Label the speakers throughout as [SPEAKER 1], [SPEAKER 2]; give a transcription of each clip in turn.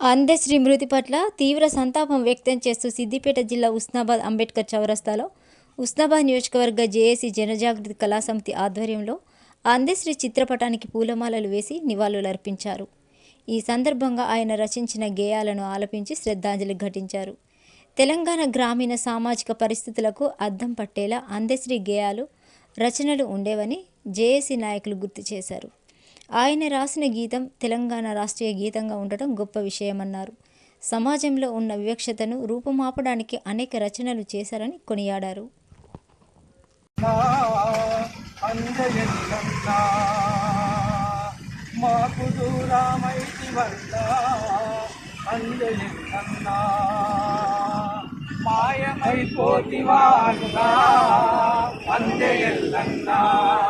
[SPEAKER 1] అందశ్రీ మృతి పట్ల తీవ్ర సంతాపం వ్యక్తం చేస్తూ సిద్దిపేట జిల్లా ఉస్నాబాద్ అంబేద్కర్ చౌరస్తాలో ఉస్నాబాద్ నియోజకవర్గ జేఏసీ జనజాగృతి కళాసమితి ఆధ్వర్యంలో అందశ్రీ చిత్రపటానికి పూలమాలలు వేసి నివాళులర్పించారు. ఈ సందర్భంగా ఆయన రచించిన గేయాలను ఆలపించి శ్రద్ధాంజలి ఘటించారు. తెలంగాణ గ్రామీణ సామాజిక పరిస్థితులకు అద్దం పట్టేలా అందశ్రీ గేయాలు రచనలు ఉండేవని జేఏసీ నాయకులు గుర్తు చేశారు. ఆయన రాసిన గీతం తెలంగాణ రాష్ట్రీయ గీతంగా ఉండటం గొప్ప విషయమన్నారు. సమాజంలో ఉన్న వివక్షతను రూపుమాపడానికి అనేక రచనలు చేశారని కొనియాడారు.
[SPEAKER 2] మాకు దూరమైతి వల్ల మాయమైపోతివా అంజయల్లన్నా?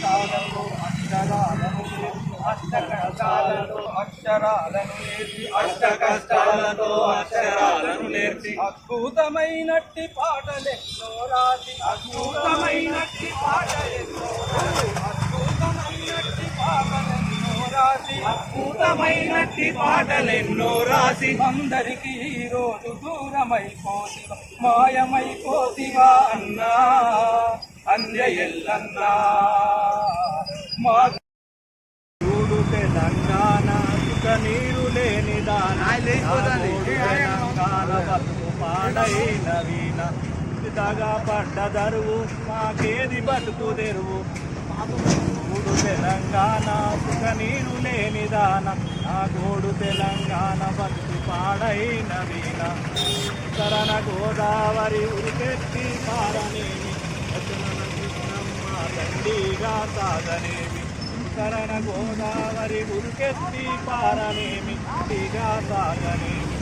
[SPEAKER 2] మాకు అక్షరాలను అష్ట కష్టాలను అక్షరాలను నేర్పి అష్ట కష్టాలతో అక్షరాలను అద్భుతమైనట్టి పాటలెన్నో రాసి అద్భుతమైనట్టి పాటలెన్నో రాసి. అద్భుతమైనట్టి పాటలెన్నో రాసి అందరికీ ఈ రోజు దూరమైపోతివా మాయమైపోతివా అన్నా? అంజయల్లన్నా మా చూడు తెలంగాణ సుఖ నీరు లేని తెలంగాణ పాడైన వీణ. ఇతగా పడ్డ దరువు మాకేది బతుకు తెరువు చూడు తెలంగాణ సుఖ నీరు లేని దాన. నా గోడు తెలంగాణ బతుకు పాడైన వీణ. శరణ గోదావరి ఉరికెత్తి పారనేమి వచనన దండిగా సాగనేమి? శరణ గోదావరి ఉరికెత్తి పారనేమి దిగా సాగనేమి?